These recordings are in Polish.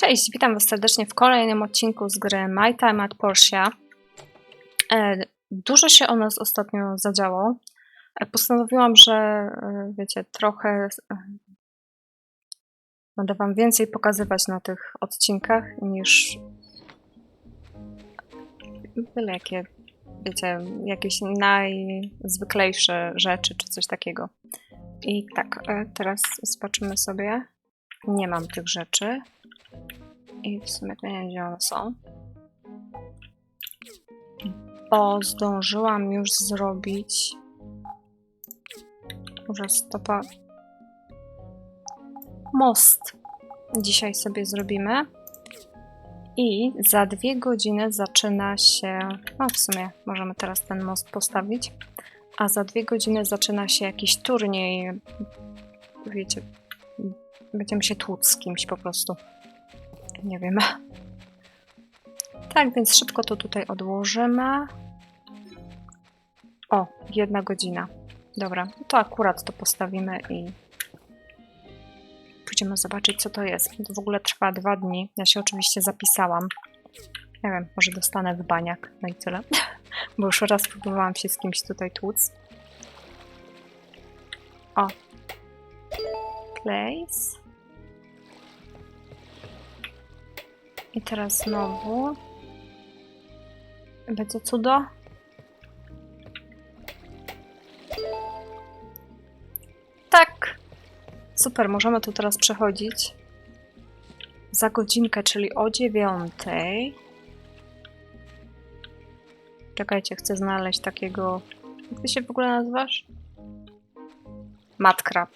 Cześć, witam Was serdecznie w kolejnym odcinku z gry My Time at Porsche. Dużo się o nas ostatnio zadziało. E, postanowiłam, że e, wiecie, trochę e, będę Wam więcej pokazywać na tych odcinkach niż byle jakie, wiecie, jakieś najzwyklejsze rzeczy czy coś takiego. I tak, teraz zobaczymy sobie. Nie mam tych rzeczy. I w sumie to nie wiem, gdzie one są. Bo zdążyłam już zrobić. Może stopa. Most. Dzisiaj sobie zrobimy. I za dwie godziny zaczyna się. No, w sumie możemy teraz ten most postawić. A za dwie godziny zaczyna się jakiś turniej. Wiecie, będziemy się tłuc z kimś po prostu. Nie wiem. Tak, więc szybko to tutaj odłożymy. O, jedna godzina. Dobra, to akurat to postawimy i pójdziemy zobaczyć, co to jest. To w ogóle trwa dwa dni. Ja się oczywiście zapisałam. Nie wiem, może dostanę w baniak, no i tyle. Bo już raz próbowałam się z kimś tutaj tłuc. O. Place. I teraz znowu. Będzie cudo. Tak. Super, możemy tu teraz przechodzić. Za godzinkę, czyli o dziewiątej. Czekajcie, chcę znaleźć takiego... Jak ty się w ogóle nazywasz? Matkrab.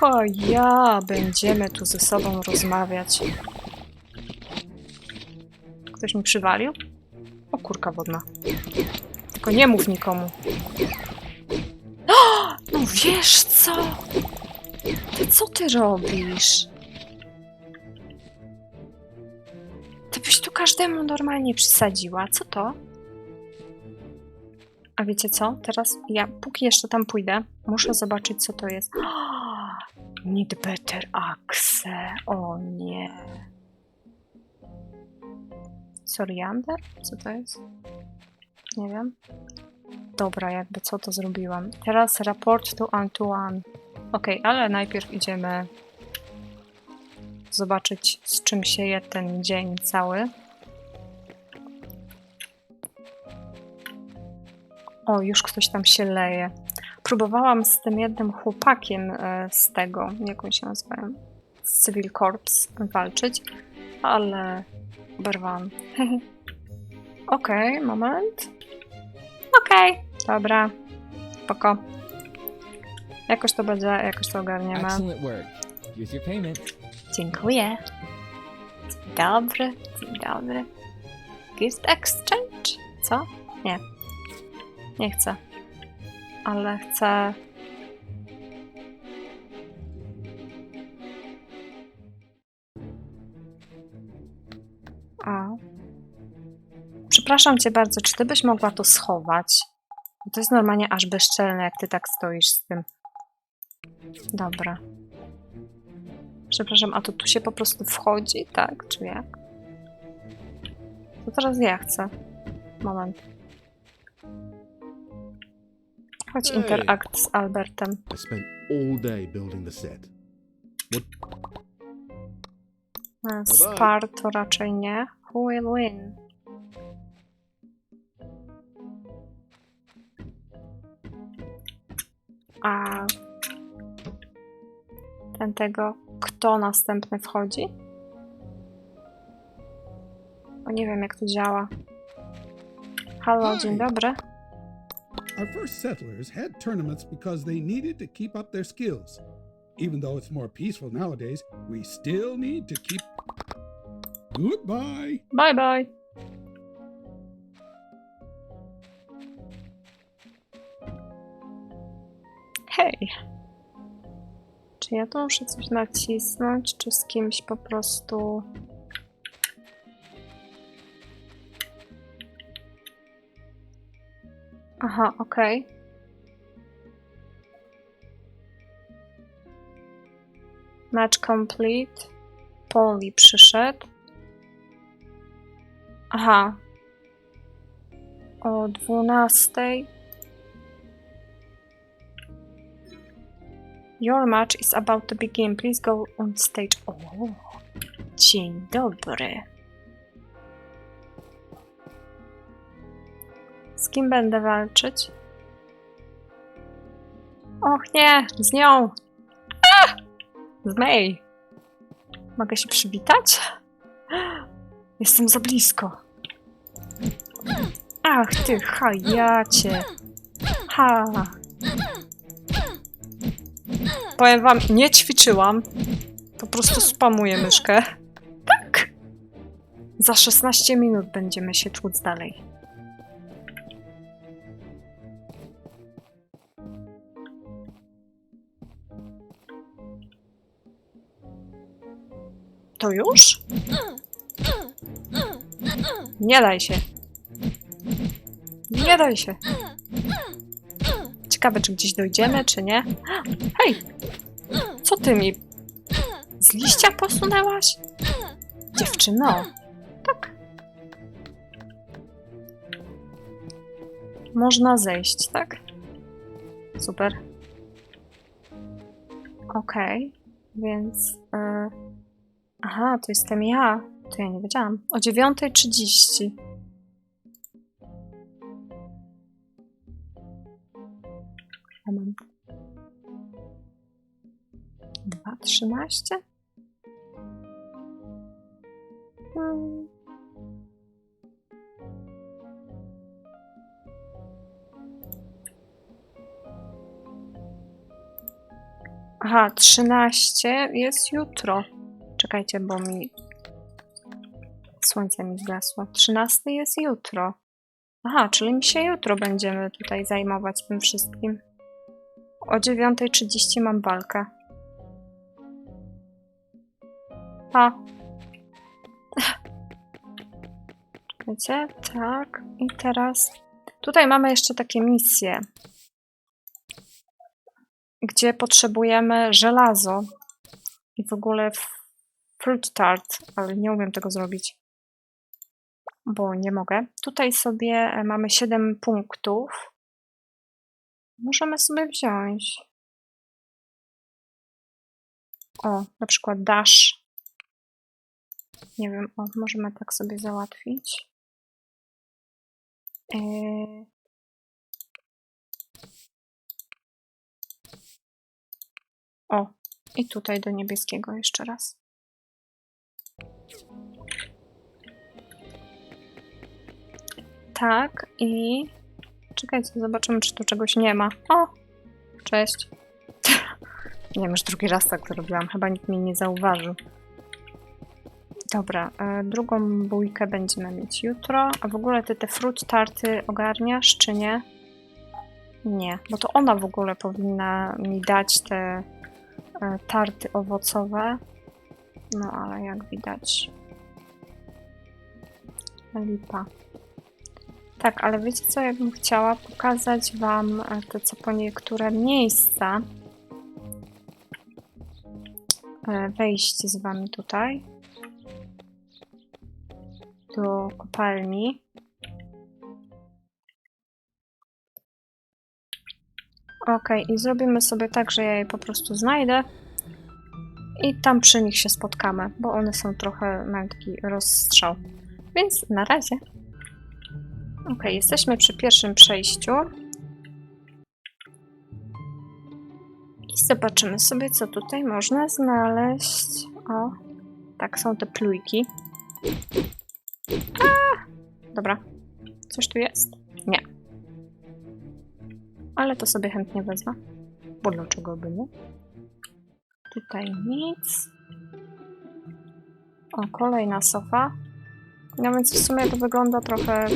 O ja, będziemy tu ze sobą rozmawiać. Ktoś mi przywalił? O kurka wodna. Tylko nie mów nikomu. O, no wiesz co? Ty co ty robisz? Ty byś tu każdemu normalnie przysadziła. Co to? A wiecie co? Teraz ja, póki jeszcze tam pójdę, muszę zobaczyć, co to jest. Need better axe. O nie. Soriander? Co to jest? Nie wiem. Dobra, jakby co to zrobiłam. Teraz raport to Antoine. Ok, ale najpierw idziemy zobaczyć, z czym się je ten dzień cały. O, już ktoś tam się leje. Próbowałam z tym jednym chłopakiem e, z tego, jak on się nazywają, z Civil Corps walczyć, ale oberwałam. Okej, okay, moment. Okej, okay, dobra. Spoko. Jakoś to będzie, jakoś to ogarniemy. Dziękuję. Dzień dobry, dzień dobry. Gift exchange? Co? Nie. Nie chcę. Ale chcę... A. Przepraszam cię bardzo, czy ty byś mogła to schować? To jest normalnie aż bezczelne, jak ty tak stoisz z tym. Dobra. Przepraszam, a to tu się po prostu wchodzi, tak? Czy jak? To teraz ja chcę. Moment. Chodź Hej. interakt z Albertem. I spent all day building the set. E, Spar to raczej nie. Who will win? A ten tego, kto następny wchodzi? Bo nie wiem jak to działa. Halo, dzień dobry. Our first settlers had tournaments because they needed to keep up their skills. Even though it's more peaceful nowadays, we still need to keep. Goodbye. Bye bye. Hej. Czy ja tu muszę coś nacisnąć, czy z kimś po prostu... Aha, okej. Match complete. Poli przyszedł. Aha. O 12. Your match is about to begin. Please go on stage. O, dzień dobry. Z kim będę walczyć? Och nie, z nią! A! Z May! Mogę się przywitać? Jestem za blisko. Ach ty, hajacie. Ha. Powiem wam, nie ćwiczyłam. Po prostu spamuję myszkę. Tak! Za 16 minut będziemy się tłuc dalej. To już? Nie daj się. Nie daj się. Ciekawe, czy gdzieś dojdziemy, czy nie. Hej! Co ty mi... Z liścia posunęłaś? Dziewczyno. Tak. Można zejść, tak? Super. Okej, więc... e, Aha, to jestem ja. To ja nie wiedziałam. O 9.30. Moment. 2.13? Hmm. Aha, 13 jest jutro. Czekajcie, bo mi słońce mi zgasło. 13 jest jutro. Aha, czyli mi się jutro będziemy tutaj zajmować tym wszystkim. O 9.30 mam walkę. A. Czekajcie, tak. I teraz... Tutaj mamy jeszcze takie misje, gdzie potrzebujemy żelazo i w ogóle f- fruit tart, ale nie umiem tego zrobić, bo nie mogę. Tutaj sobie e, mamy 7 punktów. Możemy sobie wziąć. O, na przykład dash. Nie wiem, o, możemy tak sobie załatwić. Yy... O, i tutaj do niebieskiego jeszcze raz. Tak, i czekajcie, zobaczymy, czy tu czegoś nie ma. O! Cześć. nie wiem, już drugi raz tak to robiłam. Chyba nikt mnie nie zauważył. Dobra, e, drugą bójkę będziemy mieć jutro. A w ogóle ty te fruit tarty ogarniasz, czy nie? Nie, bo to ona w ogóle powinna mi dać te e, tarty owocowe. No ale jak widać. Lipa. Tak, ale wiecie co, ja bym chciała pokazać wam e, te co po niektóre miejsca. E, Wejść z wami tutaj. Do kopalni. Okej, i zrobimy sobie tak, że ja je po prostu znajdę i tam przy nich się spotkamy, bo one są trochę, mają taki rozstrzał. Więc na razie. Ok, jesteśmy przy pierwszym przejściu. I zobaczymy sobie, co tutaj można znaleźć. O, tak, są te plujki. A! Dobra. Coś tu jest? Nie. Ale to sobie chętnie wezmę. Bo dlaczego by nie? Tutaj nic. O, kolejna sofa. No więc w sumie to wygląda trochę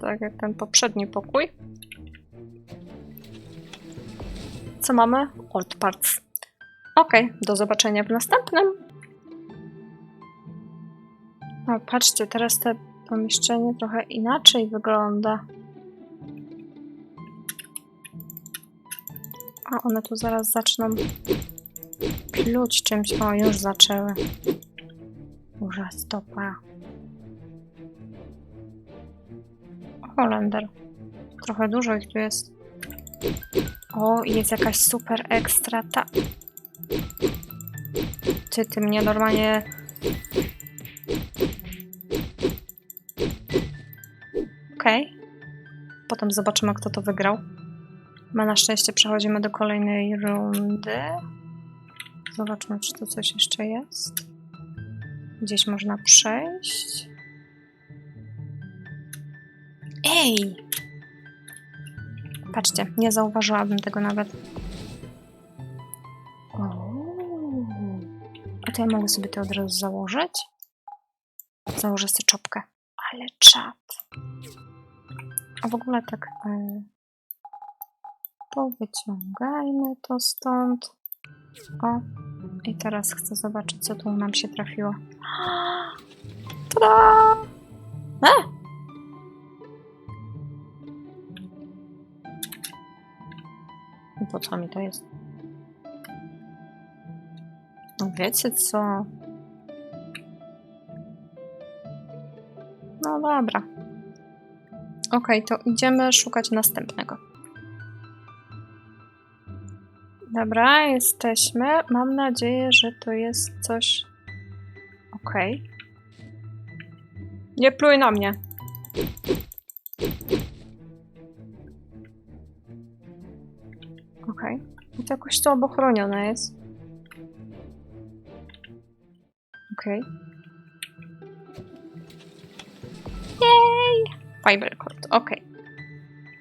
tak jak ten poprzedni pokój. Co mamy? Old parts. Ok, do zobaczenia w następnym. O, patrzcie, teraz te pomieszczenie trochę inaczej wygląda. A one tu zaraz zaczną pluć czymś. O, już zaczęły. Burza stopa. Holender. Trochę dużo ich tu jest. O, jest jakaś super ekstra ta... Ty, ty mnie normalnie... Okej. Potem zobaczymy, kto to wygrał. My na szczęście przechodzimy do kolejnej rundy. Zobaczmy, czy tu coś jeszcze jest. Gdzieś można przejść. Ej! Patrzcie, nie zauważyłabym tego nawet. O. A to ja mogę sobie to od razu założyć? Założę sobie czopkę. Ale czad. A w ogóle tak... E, powyciągajmy to stąd. O. I teraz chcę zobaczyć, co tu nam się trafiło. Tada! E! Po co mi to jest? No wiecie co? No dobra. Okej, to idziemy szukać następnego. Dobra, jesteśmy. Mam nadzieję, że to jest coś. Okej. Nie pluj na mnie. Okej. I to jakoś to obochronione jest. Okej. Jej! Fiber cord, okej.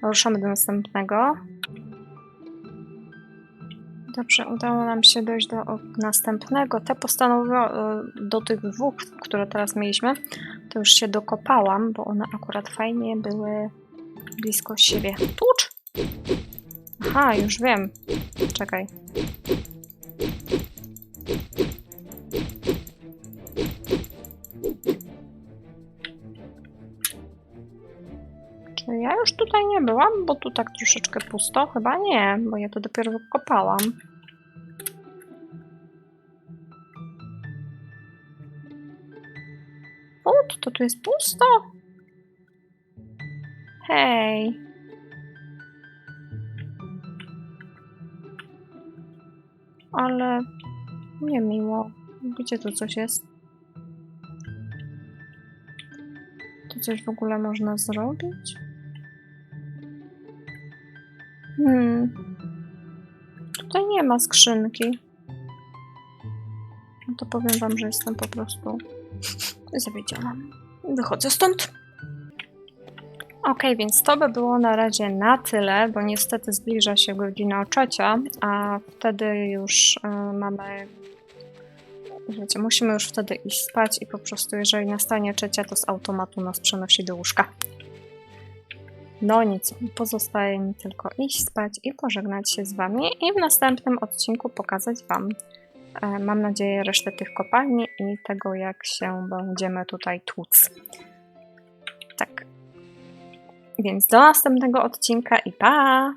Ruszamy do następnego. Dobrze, udało nam się dojść do następnego. Te postanowiłam, do tych dwóch, które teraz mieliśmy, to już się dokopałam, bo one akurat fajnie były blisko siebie. Tucz! Aha, już wiem. Czekaj. Tutaj nie byłam? Bo tu tak troszeczkę pusto? Chyba nie, bo ja to dopiero kopałam. O, to tu jest pusto? Hej. Ale niemiło. Gdzie tu coś jest? Tu coś w ogóle można zrobić? Hmm. Tutaj nie ma skrzynki. No to powiem wam, że jestem po prostu zawiedziona. Wychodzę stąd. Okej, więc to by było na razie na tyle, bo niestety zbliża się godzina trzecia, a wtedy już e, mamy. Wiecie, musimy już wtedy iść spać i po prostu, jeżeli nastanie trzecia, to z automatu nas przenosi do łóżka. No nic, pozostaje mi tylko iść spać i pożegnać się z Wami i w następnym odcinku pokazać Wam, e, mam nadzieję, resztę tych kopalni i tego, jak się będziemy tutaj tłuc. Tak. Więc do następnego odcinka i pa!